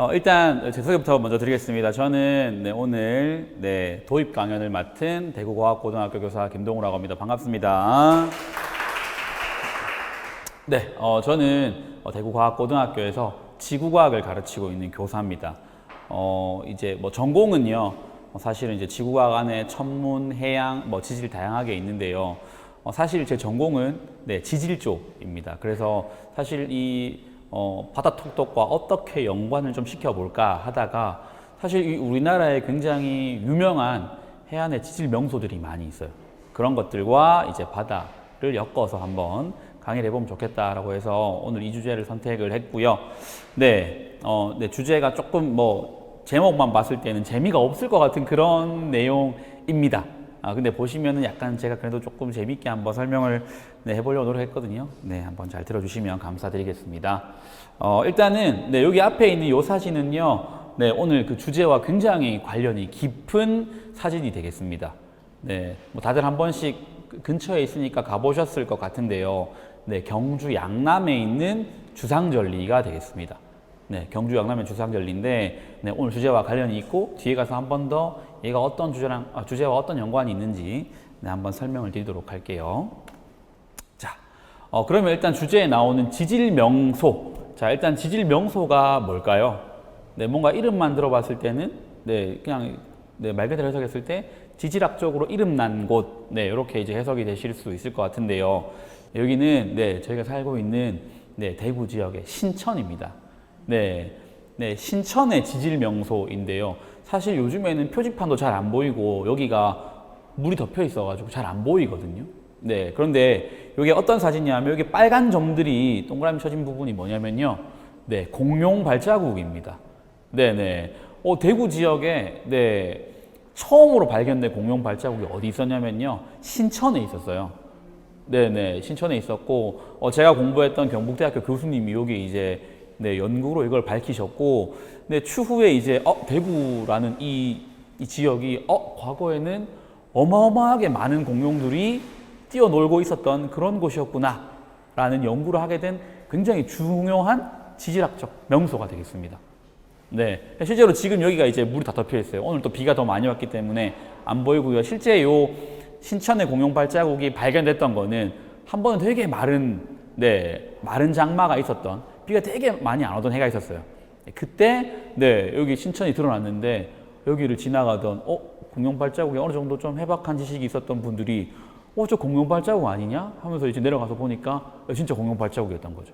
어, 일단 제 소개부터 먼저 드리겠습니다. 저는 네, 오늘 네, 도입 강연을 맡은 대구과학고등학교 교사 김동우라고 합니다. 반갑습니다. 네, 어, 저는 어, 대구과학고등학교에서 지구과학을 가르치고 있는 교사입니다. 어, 이제 뭐 전공은요, 어, 사실은 이제 지구과학 안에 천문, 해양, 뭐 지질 다양하게 있는데요. 어, 사실 제 전공은 네, 지질 쪽입니다. 그래서 사실 이 어, 바다 톡톡과 어떻게 연관을 좀 시켜볼까 하다가 사실 이 우리나라에 굉장히 유명한 해안의 지질 명소들이 많이 있어요. 그런 것들과 이제 바다를 엮어서 한번 강의를 해보면 좋겠다라고 해서 오늘 이 주제를 선택을 했고요. 네, 어, 네, 주제가 조금 뭐 제목만 봤을 때는 재미가 없을 것 같은 그런 내용입니다. 아, 근데 보시면은 약간 제가 그래도 조금 재밌게 한번 설명을 네, 해보려고 노력했거든요. 네, 한번 잘 들어주시면 감사드리겠습니다. 어, 일단은, 네, 여기 앞에 있는 이 사진은요, 네, 오늘 그 주제와 굉장히 관련이 깊은 사진이 되겠습니다. 네, 뭐 다들 한 번씩 그 근처에 있으니까 가보셨을 것 같은데요. 네, 경주 양남에 있는 주상절리가 되겠습니다. 네, 경주 양남의 주상절리인데 네, 오늘 주제와 관련이 있고 뒤에 가서 한 번 더 얘가 어떤 주제랑 아, 주제와 어떤 연관이 있는지 네, 한번 설명을 드리도록 할게요. 자, 어, 그러면 일단 주제에 나오는 지질 명소. 자, 일단 지질 명소가 뭘까요? 네, 뭔가 이름만 들어봤을 때는 네, 그냥 네, 말 그대로 해석했을 때 지질학적으로 이름 난 곳, 네, 이렇게 이제 해석이 되실 수 있을 것 같은데요. 여기는 네, 저희가 살고 있는 네, 대구 지역의 신천입니다. 네, 네, 신천의 지질 명소인데요. 사실 요즘에는 표지판도 잘 안 보이고 여기가 물이 덮여 있어가지고 잘 안 보이거든요. 네, 그런데 여기 어떤 사진이냐면 여기 빨간 점들이 동그라미 쳐진 부분이 뭐냐면요. 네, 공룡 발자국입니다. 네, 네. 어, 대구 지역에 네, 처음으로 발견된 공룡 발자국이 어디 있었냐면요. 신천에 있었어요. 네네 신천에 있었고 어, 제가 공부했던 경북대학교 교수님이 여기 이제 네, 연구로 이걸 밝히셨고 네, 추후에 이제 어, 대구라는 이, 이 지역이 어, 과거에는 어마어마하게 많은 공룡들이 뛰어놀고 있었던 그런 곳이었구나 라는 연구를 하게 된 굉장히 중요한 지질학적 명소가 되겠습니다. 네, 실제로 지금 여기가 이제 물이 다 덮여 있어요. 오늘 또 비가 더 많이 왔기 때문에 안 보이고요. 실제 요 신천의 공룡 발자국이 발견됐던 거는 한 번은 되게 마른 네 마른 장마가 있었던 비가 되게 많이 안 오던 해가 있었어요. 그때 네 여기 신천이 드러났는데 여기를 지나가던 어 공룡 발자국이 어느 정도 좀 해박한 지식이 있었던 분들이 어 저 공룡 발자국 아니냐 하면서 이제 내려가서 보니까 진짜 공룡 발자국이었던 거죠.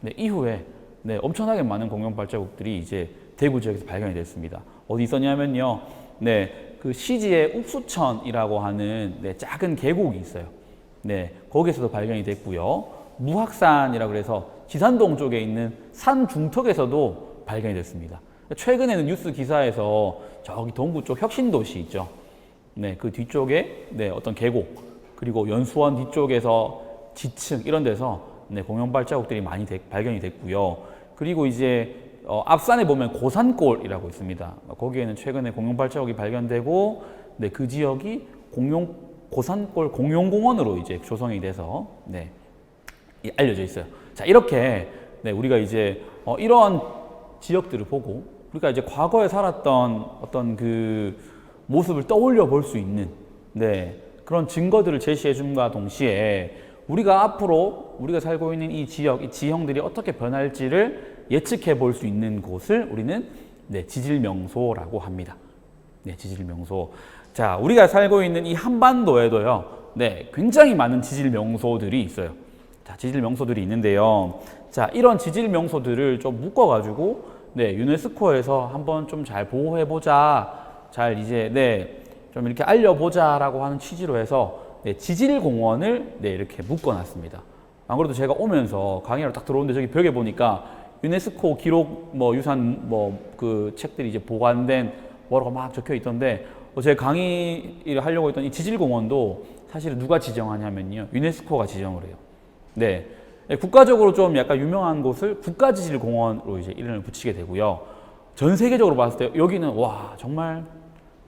네 이후에 네 엄청나게 많은 공룡 발자국들이 이제 대구 지역에서 발견이 됐습니다. 어디 있었냐면요. 네, 그 시지의 옥수천이라고 하는 네, 작은 계곡이 있어요. 네, 거기에서도 발견이 됐고요. 무학산이라고 그래서 지산동 쪽에 있는 산 중턱에서도 발견이 됐습니다. 최근에는 뉴스 기사에서 저기 동구 쪽 혁신도시 있죠. 네, 그 뒤쪽에 네, 어떤 계곡 그리고 연수원 뒤쪽에서 지층 이런 데서 네, 공룡 발자국들이 많이 되- 발견이 됐고요. 그리고 이제 어, 앞산에 보면 고산골이라고 있습니다. 거기에는 최근에 공룡 발자국이 발견되고 네, 그 지역이 공룡 고산골 공룡공원으로 이제 조성이 돼서 네, 이- 알려져 있어요. 자 이렇게 네, 우리가 이제 어, 이러한 지역들을 보고 우리가 이제 과거에 살았던 어떤 그 모습을 떠올려 볼 수 있는 네, 그런 증거들을 제시해 줌과 동시에 우리가 앞으로 우리가 살고 있는 이 지역, 이 지형들이 어떻게 변할지를 예측해 볼 수 있는 곳을 우리는 네, 지질 명소라고 합니다. 네, 지질 명소. 자, 우리가 살고 있는 이 한반도에도요, 네, 굉장히 많은 지질 명소들이 있어요. 자, 지질 명소들이 있는데요. 자, 이런 지질 명소들을 좀 묶어 가지고, 네, 유네스코에서 한번 좀 잘 보호해보자. 잘 이제, 네, 좀 이렇게 알려보자라고 하는 취지로 해서, 네, 지질공원을 네, 이렇게 묶어놨습니다. 안 그래도 제가 오면서 강의로 딱 들어오는데 저기 벽에 보니까 유네스코 기록 뭐 유산 뭐 그 책들이 이제 보관된 뭐라고 막 적혀 있던데 어, 제 강의를 하려고 했던 이 지질공원도 사실은 누가 지정하냐면요 유네스코가 지정을 해요. 네. 네, 국가적으로 좀 약간 유명한 곳을 국가지질공원으로 이제 이름을 붙이게 되고요. 전 세계적으로 봤을 때 여기는 와 정말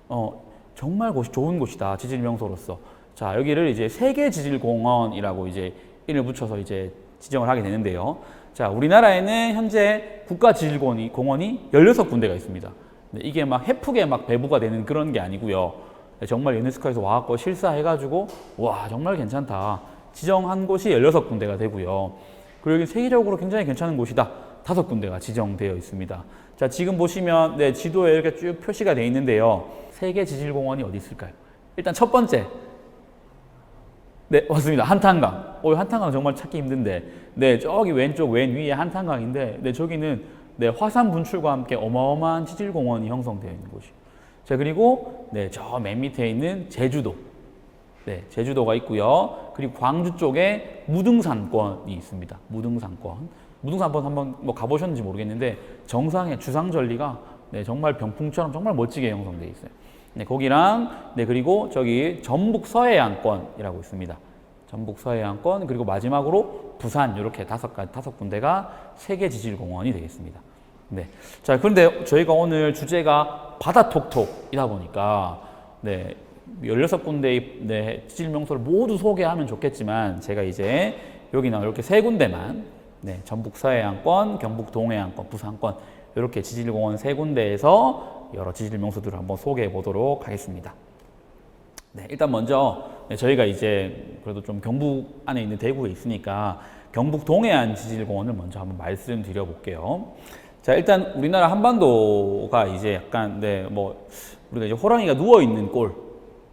어 정말 곳이 좋은 곳이다 지질 명소로서. 자 여기를 이제 세계 지질공원이라고 이제 이름을 붙여서 이제 지정을 하게 되는데요. 자, 우리나라에는 현재 국가지질공원이 공원이 16군데가 있습니다. 네, 이게 막 해프게 막 배부가 되는 그런 게 아니고요. 네, 정말 유네스코에서 와갖고 실사해가지고 와 정말 괜찮다 지정한 곳이 16군데가 되고요. 그리고 여기 세계적으로 굉장히 괜찮은 곳이다. 다섯 군데가 지정되어 있습니다. 자, 지금 보시면 네, 지도에 이렇게 쭉 표시가 되어 있는데요. 세계 지질 공원이 어디 있을까요? 일단 첫 번째. 네, 맞습니다. 한탄강. 오, 한탄강 정말 찾기 힘든데. 네, 저기 왼쪽 왼 위에 한탄강인데, 네, 저기는 네, 화산 분출과 함께 어마어마한 지질 공원이 형성되어 있는 곳이에요. 자, 그리고 네, 저 맨 밑에 있는 제주도. 네, 제주도가 있고요. 그리고 광주 쪽에 무등산권이 있습니다. 무등산권. 무등산권 한번 뭐 가보셨는지 모르겠는데 정상의 주상절리가 네, 정말 병풍처럼 정말 멋지게 형성되어 있어요. 네, 거기랑 네 그리고 저기 전북 서해안권이라고 있습니다. 전북 서해안권 그리고 마지막으로 부산 이렇게 다섯 가 다섯 군데가 세계 지질 공원이 되겠습니다. 네. 자, 그런데 저희가 오늘 주제가 바다 톡톡이다 보니까 네. 16군데의 네, 지질 명소를 모두 소개하면 좋겠지만 제가 이제 여기나 이렇게 세 군데만 네, 전북 서해안권, 경북 동해안권, 부산권 이렇게 지질공원 세 군데에서 여러 지질 명소들을 한번 소개해 보도록 하겠습니다. 네, 일단 먼저 네, 저희가 이제 그래도 좀 경북 안에 있는 대구에 있으니까 경북 동해안 지질공원을 먼저 한번 말씀드려 볼게요. 자, 일단 우리나라 한반도가 이제 약간 네, 뭐 우리가 이제 호랑이가 누워 있는 꼴,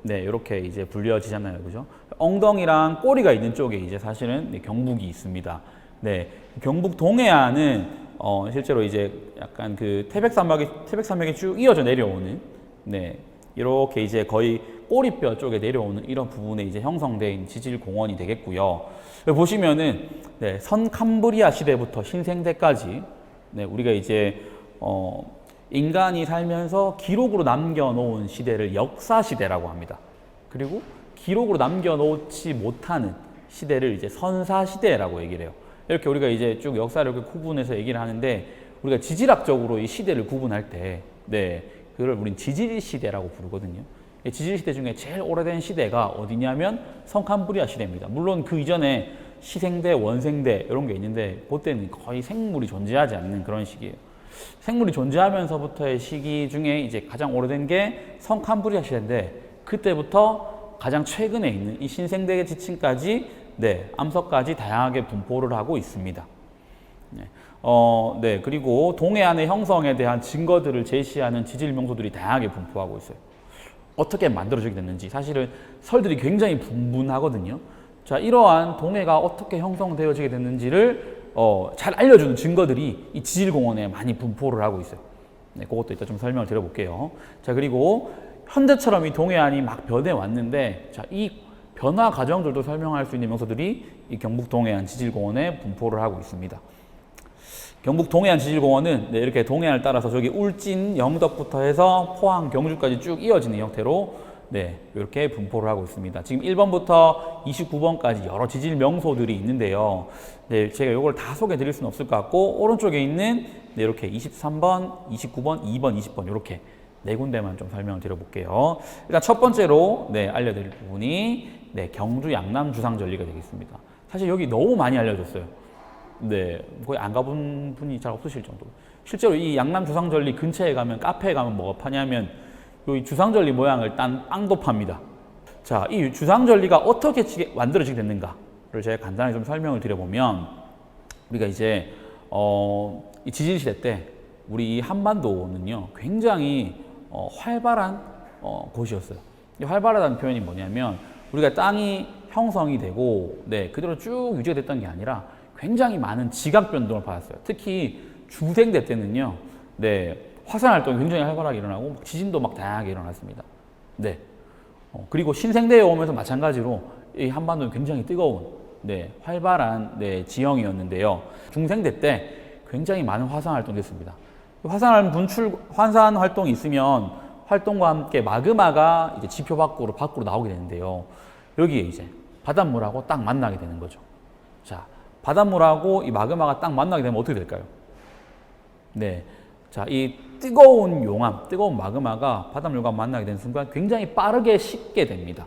네, 이렇게 이제 불려지잖아요, 그죠? 엉덩이랑 꼬리가 있는 쪽에 이제 사실은 네, 경북이 있습니다. 네, 경북 동해안은 어, 실제로 이제 약간 그 태백산맥이 태백산맥이 쭉 이어져 내려오는 네, 이렇게 이제 거의 꼬리뼈 쪽에 내려오는 이런 부분에 이제 형성된 지질 공원이 되겠고요. 보시면은 네, 선 캄브리아 시대부터 신생대까지 네, 우리가 이제 어, 인간이 살면서 기록으로 남겨놓은 시대를 역사 시대라고 합니다. 그리고 기록으로 남겨놓지 못하는 시대를 이제 선사 시대라고 얘기를 해요. 이렇게 우리가 이제 쭉 역사를 이렇게 구분해서 얘기를 하는데 우리가 지질학적으로 이 시대를 구분할 때, 네, 그걸 우린 지질 시대라고 부르거든요. 이 지질 시대 중에 제일 오래된 시대가 어디냐면 성캄브리아 시대입니다. 물론 그 이전에 시생대, 원생대 이런 게 있는데 그때는 거의 생물이 존재하지 않는 그런 시기예요. 생물이 존재하면서부터의 시기 중에 이제 가장 오래된 게 성캄브리아 시대인데 그때부터 가장 최근에 있는 이 신생대 지층까지 네, 암석까지 다양하게 분포를 하고 있습니다. 네. 어, 네. 그리고 동해안의 형성에 대한 증거들을 제시하는 지질 명소들이 다양하게 분포하고 있어요. 어떻게 만들어지게 됐는지 사실은 설들이 굉장히 분분하거든요. 자, 이러한 동해가 어떻게 형성되어지게 됐는지를 어, 잘 알려주는 증거들이 이 지질공원에 많이 분포를 하고 있어요. 네, 그것도 이따 좀 설명을 드려볼게요. 자, 그리고 현재처럼 이 동해안이 막 변해 왔는데, 자, 이 변화 과정들도 설명할 수 있는 명소들이 이 경북 동해안 지질공원에 분포를 하고 있습니다. 경북 동해안 지질공원은 네, 이렇게 동해안을 따라서 저기 울진, 영덕부터 해서 포항, 경주까지 쭉 이어지는 형태로 네, 이렇게 분포를 하고 있습니다. 지금 1번부터 29번까지 여러 지질 명소들이 있는데요. 네, 제가 이걸 다 소개해 드릴 수는 없을 것 같고 오른쪽에 있는 네, 이렇게 23번, 29번, 2번, 20번 이렇게 네 군데만 좀 설명을 드려볼게요. 일단 첫 번째로 네, 알려드릴 부분이 네, 경주 양남 주상절리가 되겠습니다. 사실 여기 너무 많이 알려졌어요. 네, 거의 안 가본 분이 잘 없으실 정도로. 실제로 이 양남 주상절리 근처에 가면 카페에 가면 뭐가 파냐면 이 주상절리 모양을 딴 빵도 팝니다. 자, 이 주상절리가 어떻게 지게- 만들어지게 됐는가를 제가 간단히 좀 설명을 드려보면 우리가 이제 어, 이 지질 시대 때 우리 이 한반도는요 굉장히 어, 활발한 어, 곳이었어요. 이 활발하다는 표현이 뭐냐면 우리가 땅이 형성이 되고 네 그대로 쭉 유지가 됐던 게 아니라 굉장히 많은 지각 변동을 받았어요. 특히 중생대 때는요, 네 화산 활동이 굉장히 활발하게 일어나고 막 지진도 막 다양하게 일어났습니다. 네. 어, 그리고 신생대에 오면서 마찬가지로 이 한반도는 굉장히 뜨거운 네, 활발한 네, 지형이었는데요. 중생대 때 굉장히 많은 화산 활동이 됐습니다. 화산 분출 화산 활동이 있으면 활동과 함께 마그마가 이제 지표 밖으로 밖으로 나오게 되는데요. 여기에 이제 바닷물하고 딱 만나게 되는 거죠. 자, 바닷물하고 이 마그마가 딱 만나게 되면 어떻게 될까요? 네. 자, 이 뜨거운 용암, 뜨거운 마그마가 바닷물과 만나게 되는 순간 굉장히 빠르게 식게 됩니다.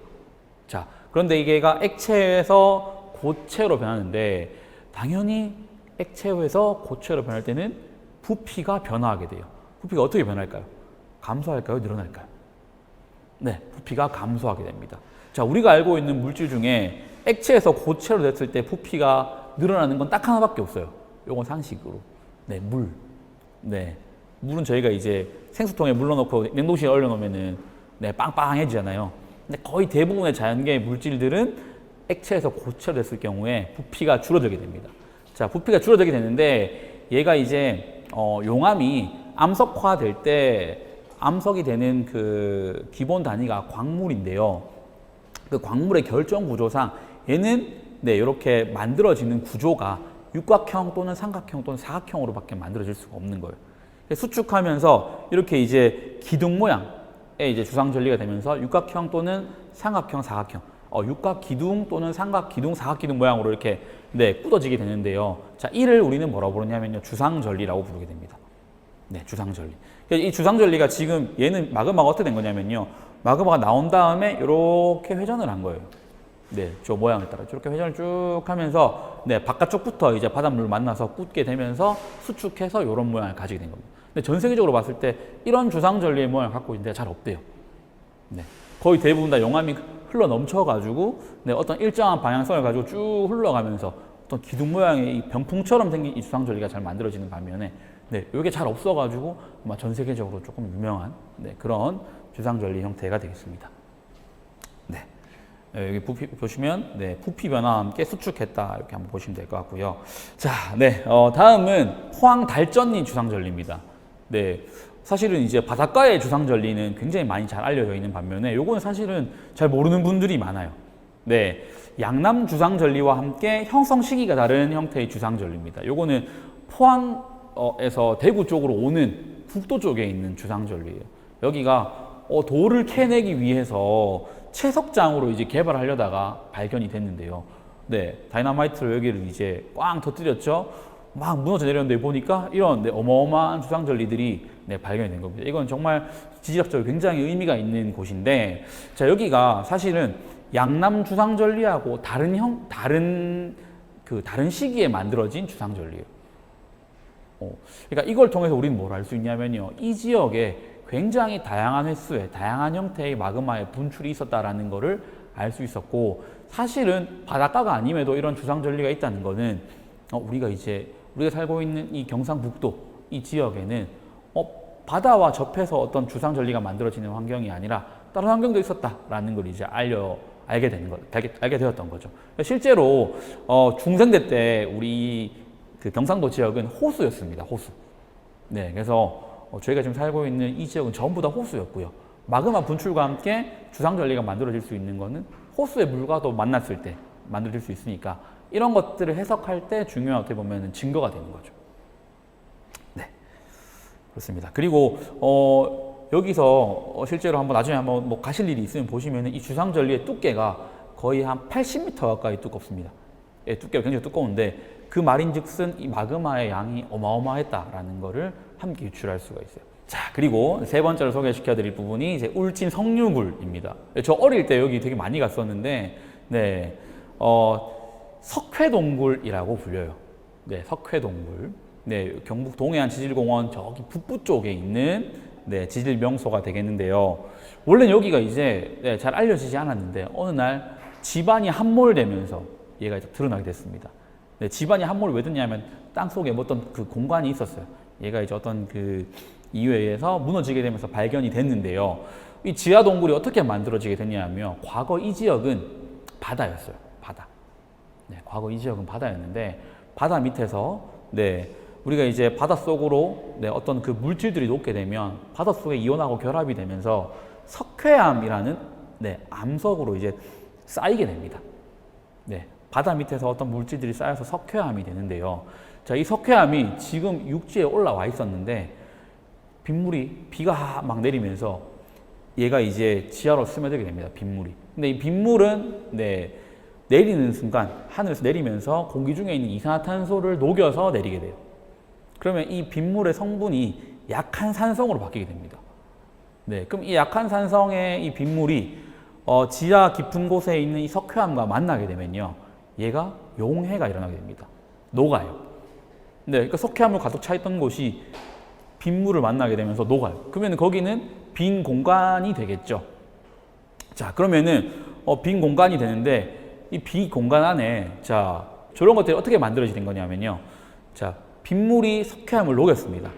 자, 그런데 이게가 액체에서 고체로 변하는데 당연히 액체에서 고체로 변할 때는 부피가 변화하게 돼요. 부피가 어떻게 변할까요? 감소할까요? 늘어날까요? 네, 부피가 감소하게 됩니다. 자, 우리가 알고 있는 물질 중에 액체에서 고체로 됐을 때 부피가 늘어나는 건 딱 하나밖에 없어요. 요건 상식으로. 네, 물. 네. 물은 저희가 이제 생수통에 물 넣어놓고 냉동실에 얼려놓으면은 네, 빵빵해지잖아요. 근데 거의 대부분의 자연계의 물질들은 액체에서 고체로 됐을 경우에 부피가 줄어들게 됩니다. 자, 부피가 줄어들게 되는데 얘가 이제 어, 용암이 암석화 될 때 암석이 되는 그 기본 단위가 광물인데요. 그 광물의 결정 구조상 얘는 네, 이렇게 만들어지는 구조가 육각형 또는 삼각형 또는 사각형으로밖에 만들어질 수가 없는 거예요. 수축하면서 이렇게 이제 기둥 모양의 이제 주상 전리가 되면서 육각형 또는 삼각형, 사각형, 어, 육각 기둥 또는 삼각 기둥, 사각 기둥 모양으로 이렇게 네, 꾸어지게 되는데요. 자, 이를 우리는 뭐라고 부르냐면요. 주상 전리라고 부르게 됩니다. 네, 주상 전리. 이 주상 전리가 지금 얘는 마그마가 어떻게 된 거냐면요. 마그마가 나온 다음에 이렇게 회전을 한 거예요. 네, 저 모양을 따라 이렇게 회전을 쭉 하면서 네, 바깥쪽부터 이제 바닷물을 만나서 굳게 되면서 수축해서 이런 모양을 가지게 된 겁니다. 근데 전 세계적으로 봤을 때 이런 주상 전리의 모양을 갖고 있는 데가 잘 없대요. 네. 거의 대부분 다 용암이 흘러 넘쳐가지고 네, 어떤 일정한 방향성을 가지고 쭉 흘러가면서 어떤 기둥 모양의 이 병풍처럼 생긴 이 주상 전리가 잘 만들어지는 반면에 네, 이게 잘 없어가지고 아마 전 세계적으로 조금 유명한 네, 그런 주상 전리 형태가 되겠습니다. 네. 네, 여기 부피 보시면 네, 부피 변화와 함께 수축했다 이렇게 한번 보시면 될 것 같고요. 자, 네, 어, 다음은 포항 달전리 주상 전리입니다. 네, 사실은 이제 바닷가의 주상 전리는 굉장히 많이 잘 알려져 있는 반면에 요거는 사실은 잘 모르는 분들이 많아요. 네, 양남 주상 전리와 함께 형성 시기가 다른 형태의 주상 전리입니다. 요거는 포항에서 대구 쪽으로 오는 북도 쪽에 있는 주상 전리예요. 여기가 어, 돌을 캐내기 위해서 채석장으로 이제 개발하려다가 발견이 됐는데요. 네, 다이너마이트로 여기를 이제 꽝 터뜨렸죠. 막 무너져 내렸는데 보니까 이런 네, 어마어마한 주상 전리들이 네, 발견이 된 겁니다. 이건 정말 지질학적으로 굉장히 의미가 있는 곳인데, 자 여기가 사실은 양남 주상 전리하고 다른 형 다른 그 다른 시기에 만들어진 주상 전리예요. 어, 그러니까 이걸 통해서 우리는 뭘 알 수 있냐면요, 이 지역에 굉장히 다양한 횟수의 다양한 형태의 마그마의 분출이 있었다라는 것을 알 수 있었고 사실은 바닷가가 아님에도 이런 주상 전리가 있다는 것은 어, 우리가 이제 우리가 살고 있는 이 경상북도 이 지역에는 어, 바다와 접해서 어떤 주상 전리가 만들어지는 환경이 아니라 다른 환경도 있었다라는 걸 이제 알려 알게 되는 것 알게, 알게 되었던 거죠. 실제로 어, 중생대 때 우리 그 경상도 지역은 호수였습니다. 호수. 네, 그래서 어, 저희가 지금 살고 있는 이 지역은 전부 다 호수였고요. 마그마 분출과 함께 주상 전리가 만들어질 수 있는 것은 호수의 물과도 만났을 때 만들어질 수 있으니까 이런 것들을 해석할 때 중요한 어떻게 보면 증거가 되는 거죠. 네, 그렇습니다. 그리고 어, 여기서 어, 실제로 한번 나중에 한번 뭐 가실 일이 있으면 보시면 이 주상 전리의 두께가 거의 한 80m 가까이 두껍습니다. 예, 두께가 굉장히 두꺼운데 그 말인즉슨 이 마그마의 양이 어마어마했다라는 것을 함께 유출할 수가 있어요. 자, 그리고 세 번째로 소개시켜 드릴 부분이 이제 울진 석류굴입니다. 저 어릴 때 여기 되게 많이 갔었는데, 네, 어, 석회동굴이라고 불려요. 네, 석회동굴. 네, 경북 동해안 지질공원 저기 북부 쪽에 있는 네, 지질 명소가 되겠는데요. 원래 여기가 이제 네, 잘 알려지지 않았는데 어느 날 집안이 함몰되면서 얘가 이제 드러나게 됐습니다. 네, 집안이 함몰을 왜 듣냐면 땅 속에 뭐 어떤 그 공간이 있었어요. 얘가 이제 어떤 그 이유에 의해서 무너지게 되면서 발견이 됐는데요. 이 지하 동굴이 어떻게 만들어지게 됐냐면 과거 이 지역은 바다였어요. 바다. 네, 과거 이 지역은 바다였는데 바다 밑에서 네, 우리가 이제 바닷속으로 네, 어떤 그 물질들이 녹게 되면 바닷속에 이온하고 결합이 되면서 석회암이라는 네, 암석으로 이제 쌓이게 됩니다. 네, 바다 밑에서 어떤 물질들이 쌓여서 석회암이 되는데요. 자, 이 석회암이 지금 육지에 올라와 있었는데 빗물이 비가 막 내리면서 얘가 이제 지하로 스며들게 됩니다. 빗물이. 근데 이 빗물은 네, 내리는 순간 하늘에서 내리면서 공기 중에 있는 이산화탄소를 녹여서 내리게 돼요. 그러면 이 빗물의 성분이 약한 산성으로 바뀌게 됩니다. 네, 그럼 이 약한 산성의 이 빗물이 어, 지하 깊은 곳에 있는 이 석회암과 만나게 되면요, 얘가 용해가 일어나게 됩니다. 녹아요. 네, 그러니까 석회암으로 가득 차 있던 곳이 빗물을 만나게 되면서 녹아요. 그러면 거기는 빈 공간이 되겠죠. 자, 그러면은 어, 빈 공간이 되는데 이빈 공간 안에 자 저런 것들이 어떻게 만들어지는 거냐면요. 자, 빗물이 석회암을 녹였습니다.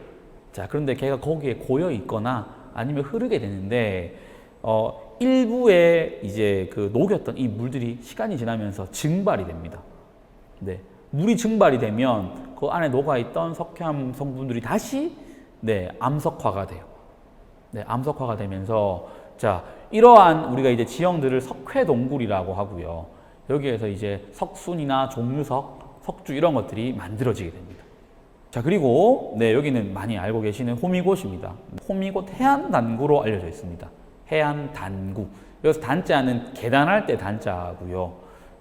자, 그런데 걔가 거기에 고여 있거나 아니면 흐르게 되는데 어, 일부에 이제 그 녹였던 이 물들이 시간이 지나면서 증발이 됩니다. 네, 물이 증발이 되면 그 안에 녹아 있던 석회암 성분들이 다시 네 암석화가 돼요. 네, 암석화가 되면서 자 이러한 우리가 이제 지형들을 석회동굴이라고 하고요. 여기에서 이제 석순이나 종류석, 석주 이런 것들이 만들어지게 됩니다. 자 그리고 네 여기는 많이 알고 계시는 호미곶입니다. 호미곶 해안 단구로 알려져 있습니다. 해안 단구. 여기서 단자는 계단할 때 단자고요.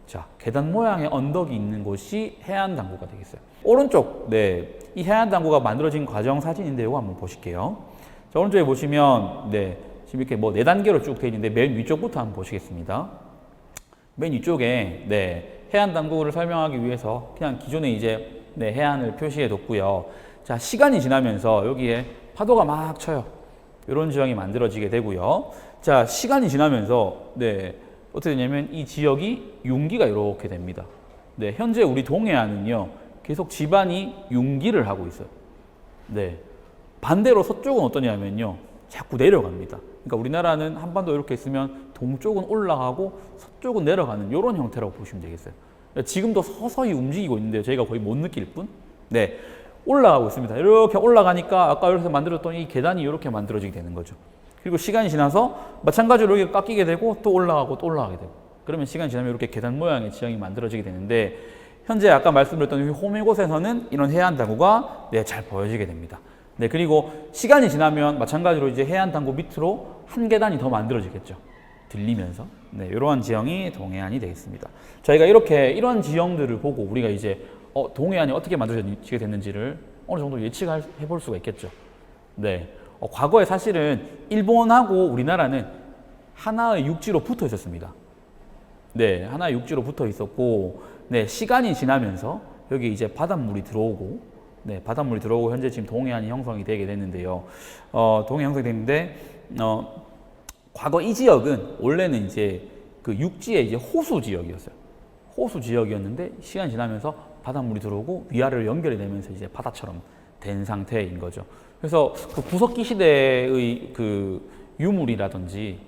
자 계단 모양의 언덕이 있는 곳이 해안 단구가 되겠어요. 오른쪽 네이 해안 단구가 만들어진 과정 사진인데 이거 한번 보실게요. 자 오른쪽에 보시면 네 지금 이렇게 뭐 네 단계로 쭉 되어 있는데 맨 위쪽부터 한번 보시겠습니다. 맨 위쪽에 네 해안 당국을 설명하기 위해서 그냥 기존에 이제 네 해안을 표시해 뒀고요. 자 시간이 지나면서 여기에 파도가 막 쳐요. 이런 지형이 만들어지게 되고요. 자 시간이 지나면서 네 어떻게 되냐면 이 지역이 융기가 이렇게 됩니다. 네 현재 우리 동해안은요 계속 지반이 융기를 하고 있어요. 네 반대로 서쪽은 어떠냐면요 자꾸 내려갑니다. 그러니까 우리나라는 한반도 이렇게 있으면 동쪽은 올라가고 서쪽은 내려가는 이런 형태라고 보시면 되겠어요. 그러니까 지금도 서서히 움직이고 있는데 저희가 거의 못 느낄 뿐. 네, 올라가고 있습니다. 이렇게 올라가니까 아까 이렇게 만들었던 이 계단이 이렇게 만들어지게 되는 거죠. 그리고 시간이 지나서 마찬가지로 이렇게 깎이게 되고 또 올라가고 또 올라가게 되고 그러면 시간이 지나면 이렇게 계단 모양의 지형이 만들어지게 되는데 현재 아까 말씀드렸던 이 호미곶에서는 이런 해안 다구가 네, 잘 보여지게 됩니다. 네, 그리고 시간이 지나면 마찬가지로 이제 해안 당구 밑으로 한 계단이 더 만들어지겠죠. 들리면서. 네, 이러한 지형이 동해안이 되겠습니다. 저희가 이렇게 이런 지형들을 보고 우리가 이제 어, 동해안이 어떻게 만들어지게 됐는지를 어느 정도 예측해 볼 수가 있겠죠. 네. 어, 과거에 사실은 일본하고 우리나라는 하나의 육지로 붙어 있었습니다. 네, 하나의 육지로 붙어 있었고, 네, 시간이 지나면서 여기 이제 바닷물이 들어오고, 네, 바닷물이 들어오고 현재 지금 동해안이 형성이 되게 됐는데요. 어, 동해 형성이 됐는데 어, 과거 이 지역은 원래는 이제 그 육지의 이제 호수 지역이었어요. 호수 지역이었는데 시간이 지나면서 바닷물이 들어오고 위아래로 연결이 되면서 이제 바다처럼 된 상태인 거죠. 그래서 그 구석기 시대의 그 유물이라든지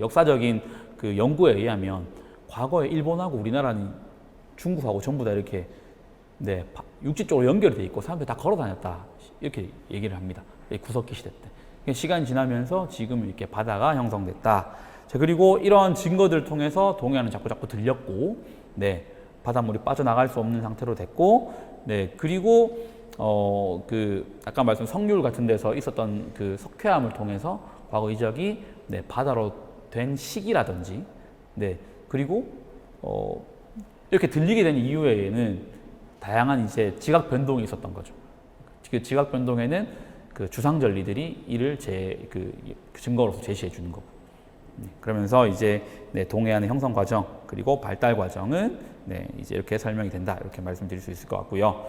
역사적인 그 연구에 의하면 과거에 일본하고 우리나라는 중국하고 전부 다 이렇게 네, 바- 육지 쪽으로 연결이 돼 있고 사람들이 다 걸어 다녔다. 이렇게 얘기를 합니다. 이 구석기 시대 때. 그러니까 시간이 지나면서 지금 이렇게 바다가 형성됐다. 자, 그리고 이런 증거들을 통해서 동해안은 자꾸 자꾸 들렸고, 네, 바닷물이 빠져나갈 수 없는 상태로 됐고, 네, 그리고 어, 그 아까 말씀 성률 같은 데서 있었던 그 석회암을 통해서 과거 이 지역이 네, 바다로 된 시기라든지, 네, 그리고 어, 이렇게 들리게 된 이유에는 다양한 이제 지각 변동이 있었던 거죠. 그 지각 변동에는 그 주상 전리들이 이를 제 그 증거로서 제시해 주는 거고. 네, 그러면서 이제 네, 동해안의 형성 과정 그리고 발달 과정은 네, 이제 이렇게 설명이 된다 이렇게 말씀드릴 수 있을 것 같고요.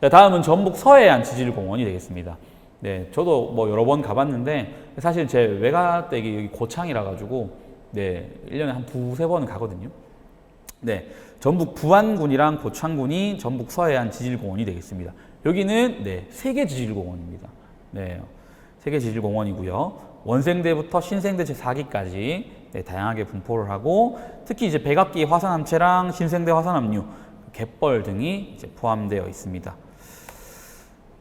네, 다음은 전북 서해안 지질 공원이 되겠습니다. 네, 저도 뭐 여러 번 가봤는데 사실 제 외가 댁이 여기 고창이라 가지고 네, 1년에 한 두세 번은 가거든요. 네, 전북 부안군이랑 고창군이 전북 서해안 지질공원이 되겠습니다. 여기는 네, 세계 지질공원입니다. 네, 세계 지질공원이고요. 원생대부터 신생대 제4기까지 네, 다양하게 분포를 하고 특히 이제 백악기 화산암체랑 신생대 화산암류, 갯벌 등이 이제 포함되어 있습니다.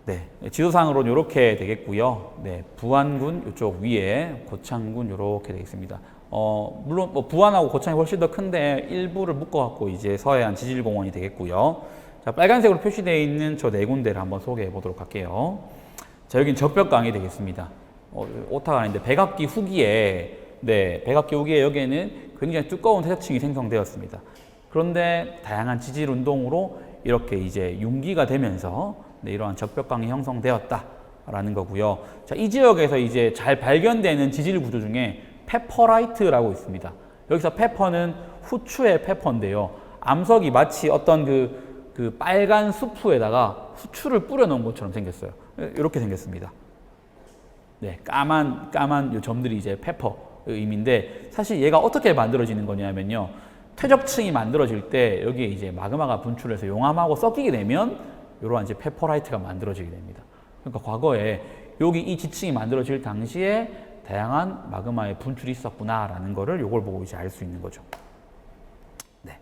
네, 지도상으로는 이렇게 되겠고요. 네, 부안군 이쪽 위에 고창군 이렇게 되겠습니다. 어, 물론 뭐 부안하고 고창이 훨씬 더 큰데 일부를 묶어갖고 이제 서해안 지질공원이 되겠고요. 자, 빨간색으로 표시되어 있는 저 네 군데를 한번 소개해 보도록 할게요. 자, 여긴 적벽강이 되겠습니다. 어, 오타가 아닌데 백악기 후기에 네, 백악기 후기에 여기에는 굉장히 두꺼운 퇴적층이 생성되었습니다. 그런데 다양한 지질 운동으로 이렇게 이제 융기가 되면서 네, 이러한 적벽강이 형성되었다라는 거고요. 자, 이 지역에서 이제 잘 발견되는 지질 구조 중에 페퍼라이트라고 있습니다. 여기서 페퍼는 후추의 페퍼인데요. 암석이 마치 어떤 그 그 빨간 수프에다가 후추를 뿌려 놓은 것처럼 생겼어요. 이렇게 생겼습니다. 네, 까만 까만 요 점들이 이제 페퍼 의미인데 사실 얘가 어떻게 만들어지는 거냐면요. 퇴적층이 만들어질 때 여기에 이제 마그마가 분출해서 용암하고 섞이게 되면 이러한 이제 페퍼라이트가 만들어지게 됩니다. 그러니까 과거에 여기 이 지층이 만들어질 당시에 다양한 마그마의 분출이 있었구나라는 거를 요걸 보고 이제 알 수 있는 거죠. 네.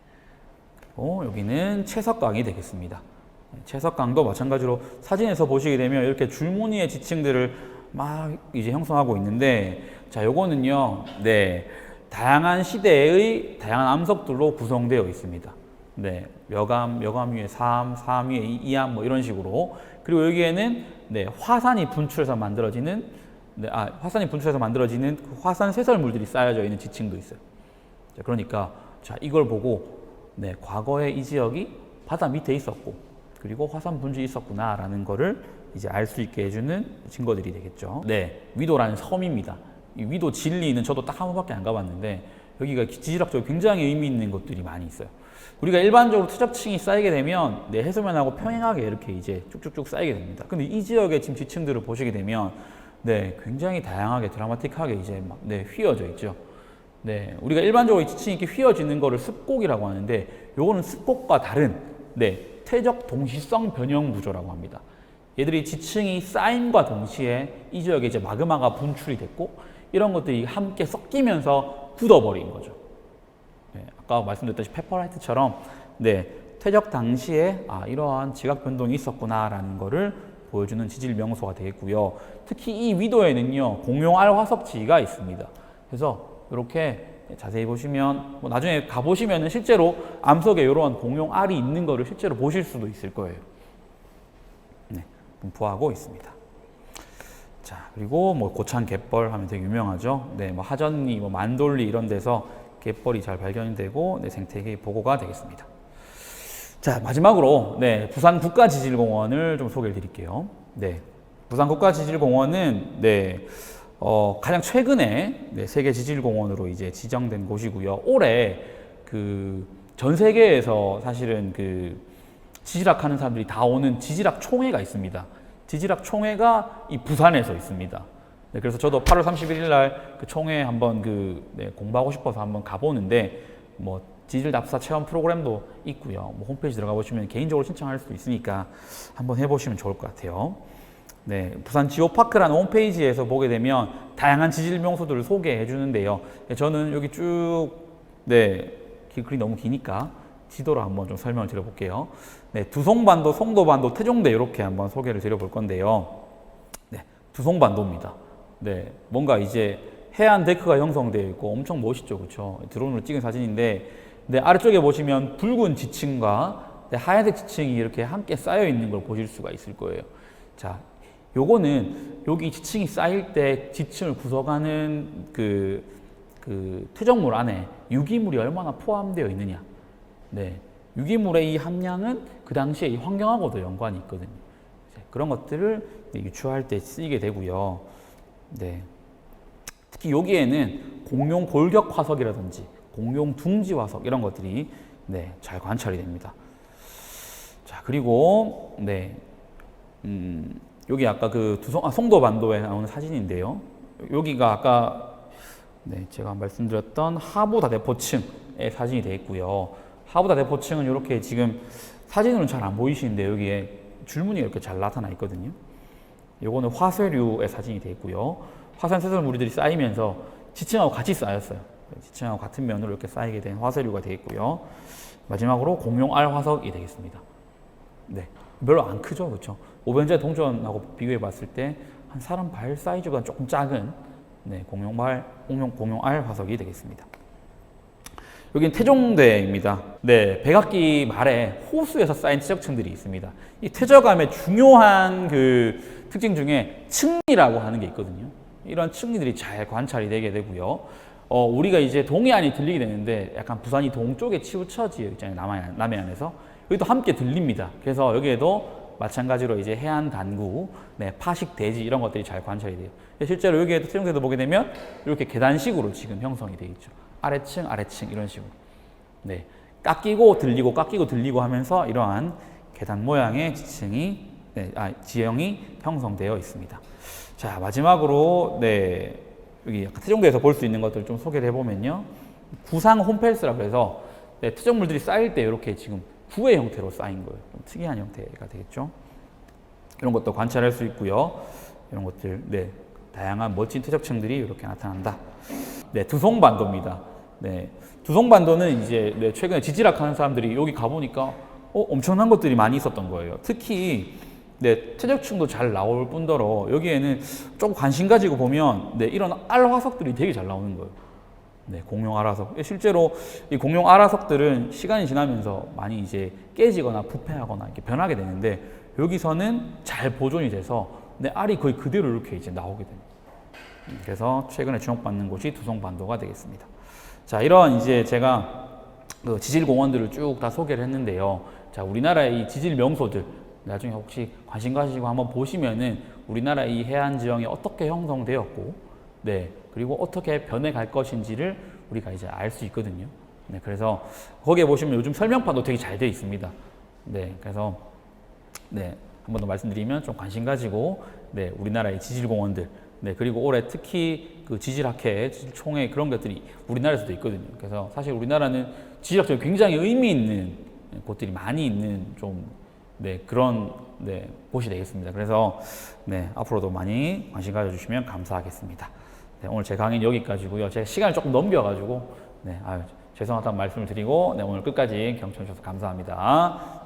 그리고 여기는 채석강이 되겠습니다. 네, 채석강도 마찬가지로 사진에서 보시게 되면 이렇게 줄무늬의 지층들을 막 이제 형성하고 있는데 자, 요거는요. 네. 다양한 시대의 다양한 암석들로 구성되어 있습니다. 네. 묘감, 묘감 위에 삼, 삼 위에 이- 이암 뭐 이런 식으로. 그리고 여기에는 네, 화산이 분출해서 만들어지는 네, 아, 화산이 분출해서 만들어지는 그 화산 쇄설물들이 쌓여져 있는 지층도 있어요. 자, 그러니까 자, 이걸 보고 네, 과거에 이 지역이 바다 밑에 있었고 그리고 화산 분출이 있었구나라는 거를 이제 알 수 있게 해주는 증거들이 되겠죠. 네, 위도라는 섬입니다. 이 위도 진리는 저도 딱 한 번밖에 안 가봤는데 여기가 지질학적으로 굉장히 의미 있는 것들이 많이 있어요. 우리가 일반적으로 투적층이 쌓이게 되면 네, 해수면하고 평행하게 이렇게 이제 쭉쭉쭉 쌓이게 됩니다. 근데 이 지역의 지금 지층들을 보시게 되면 네, 굉장히 다양하게 드라마틱하게 이제 막 네, 휘어져 있죠. 네, 우리가 일반적으로 이 지층이 이렇게 휘어지는 거를 습곡이라고 하는데 요거는 습곡과 다른 네, 퇴적 동시성 변형 구조라고 합니다. 얘들이 지층이 쌓임과 동시에 이 지역에 이제 마그마가 분출이 됐고 이런 것들이 함께 섞이면서 굳어버린 거죠. 네, 아까 말씀드렸다시피 페퍼라이트처럼 네, 퇴적 당시에 아, 이러한 지각 변동이 있었구나라는 거를 보여주는 지질 명소가 되겠고요. 특히 이 위도에는요 공용 알 화석 지가 있습니다. 그래서 이렇게 자세히 보시면 뭐 나중에 가 보시면은 실제로 암석에 이러한 공용 알이 있는 거를 실제로 보실 수도 있을 거예요. 네, 분포하고 있습니다. 자 그리고 뭐 고창 갯벌 하면 되게 유명하죠. 네, 뭐 하전리, 뭐 만돌리 이런 데서 갯벌이 잘 발견되고 네, 생태계 보고가 되겠습니다. 자 마지막으로 네 부산 국가지질공원을 좀 소개를 드릴게요. 네 부산 국가지질공원은 네 어, 가장 최근에 네, 세계 지질공원으로 이제 지정된 곳이고요. 올해 그 전 세계에서 사실은 그 지질학 하는 사람들이 다 오는 지질학 총회가 있습니다. 지질학 총회가 이 부산에서 있습니다. 네, 그래서 저도 8월 31일 날 그 총회 한번 그 네, 공부하고 싶어서 한번 가보는데 뭐 지질 답사 체험 프로그램도 있고요. 뭐 홈페이지 들어가 보시면 개인적으로 신청할 수 있으니까 한번 해보시면 좋을 것 같아요. 네, 부산 지오파크라는 홈페이지에서 보게 되면 다양한 지질 명소들을 소개해 주는데요. 네, 저는 여기 쭉 네, 길 글이 너무 기니까 지도로 한번 좀 설명을 드려볼게요. 네, 두송반도, 송도반도, 태종대 이렇게 한번 소개를 드려볼 건데요. 네, 두송반도입니다. 네, 뭔가 이제 해안 데크가 형성되어 있고 엄청 멋있죠, 그렇죠? 드론으로 찍은 사진인데, 네, 아래쪽에 보시면 붉은 지층과 네, 하얀색 지층이 이렇게 함께 쌓여 있는 걸 보실 수가 있을 거예요. 자, 요거는 여기 지층이 쌓일 때 지층을 구성하는 그, 그 퇴적물 안에 유기물이 얼마나 포함되어 있느냐. 네. 유기물의 이 함량은 그 당시에 이 환경하고도 연관이 있거든요. 그런 것들을 유추할 때 쓰이게 되고요. 네. 특히 여기에는 공룡 골격 화석이라든지 공룡 둥지 화석 이런 것들이 네, 잘 관찰이 됩니다. 자, 그리고 네. 음, 여기 아까 그 두성 아, 송도 반도에 나오는 사진인데요. 여기가 아까 네, 제가 말씀드렸던 하보다 대포층의 사진이 되어 있고요. 하보다 대포층은 이렇게 지금 사진으로는 잘 안 보이시는데 여기에 줄무늬가 이렇게 잘 나타나 있거든요. 요거는 화쇄류의 사진이 되어 있고요. 화산 쇄설물들이 쌓이면서 지층하고 같이 쌓였어요. 지층하고 같은 면으로 이렇게 쌓이게 된 화쇄류가 되어 있고요. 마지막으로 공룡 알 화석이 되겠습니다. 네, 별로 안 크죠, 그렇죠? 오변제 동전하고 비교해 봤을 때 한 사람 발 사이즈보다 조금 작은 네, 공룡 발 공룡 공룡 알 화석이 되겠습니다. 여기는 태종대입니다. 네, 백악기 말에 호수에서 쌓인 퇴적층들이 있습니다. 이 퇴적암의 중요한 그 특징 중에 층리라고 하는 게 있거든요. 이런 층리들이 잘 관찰이 되게 되고요. 어, 우리가 이제 동해안이 들리게 되는데 약간 부산이 동쪽에 치우쳐져 있잖아요. 남해안, 남해안에서. 여기도 함께 들립니다. 그래서 여기에도 마찬가지로 이제 해안 단구, 네, 파식 대지 이런 것들이 잘 관찰이 돼요. 실제로 여기에도 태종대도 보게 되면 이렇게 계단식으로 지금 형성이 되어 있죠. 아래층, 아래층 이런 식으로. 네. 깎이고 들리고 깎이고 들리고 하면서 이러한 계단 모양의 지층이 네, 아, 지형이 형성되어 있습니다. 자 마지막으로 네 여기 태종대에서 볼 수 있는 것들 좀 소개를 해보면요 구상 홈펠스라고 해서 네, 투정물들이 쌓일 때 이렇게 지금 구의 형태로 쌓인 거예요. 좀 특이한 형태가 되겠죠. 이런 것도 관찰할 수 있고요. 이런 것들, 네, 다양한 멋진 퇴적층들이 이렇게 나타난다. 네, 두송반도입니다. 네, 두송반도는 이제 네, 최근에 지질학하는 사람들이 여기 가보니까 어, 엄청난 것들이 많이 있었던 거예요. 특히 네, 퇴적층도 잘 나올 뿐더러 여기에는 조금 관심 가지고 보면 네, 이런 알 화석들이 되게 잘 나오는 거예요. 네, 공룡 알화석. 실제로 이 공룡 알화석들은 시간이 지나면서 많이 이제 깨지거나 부패하거나 이렇게 변하게 되는데 여기서는 잘 보존이 돼서 내 알이 거의 그대로 이렇게 이제 나오게 됩니다. 음, 그래서 최근에 주목받는 곳이 두송반도가 되겠습니다. 자, 이런 이제 제가 그 지질 공원들을 쭉 다 소개를 했는데요. 자, 우리나라의 이 지질 명소들 나중에 혹시 관심 가지고 한번 보시면은 우리나라 이 해안 지형이 어떻게 형성되었고, 네, 그리고 어떻게 변해갈 것인지를 우리가 이제 알 수 있거든요. 네, 그래서 거기에 보시면 요즘 설명판도 되게 잘 되어 있습니다. 네, 그래서 네, 한 번 더 말씀드리면 좀 관심 가지고 네, 우리나라의 지질 공원들 네, 그리고 올해 특히 그 지질학회, 지질총회 그런 것들이 우리나라에서도 있거든요. 그래서 사실 우리나라는 지질학적으로 굉장히 의미 있는 곳들이 많이 있는 좀 네, 그런 네, 곳이 되겠습니다. 그래서 네, 앞으로도 많이 관심 가져주시면 감사하겠습니다. 네, 오늘 제 강의는 여기까지고요. 제가 시간을 조금 넘겨가지고 네, 아유, 죄송하다는 말씀을 드리고 네, 오늘 끝까지 경청해 주셔서 감사합니다.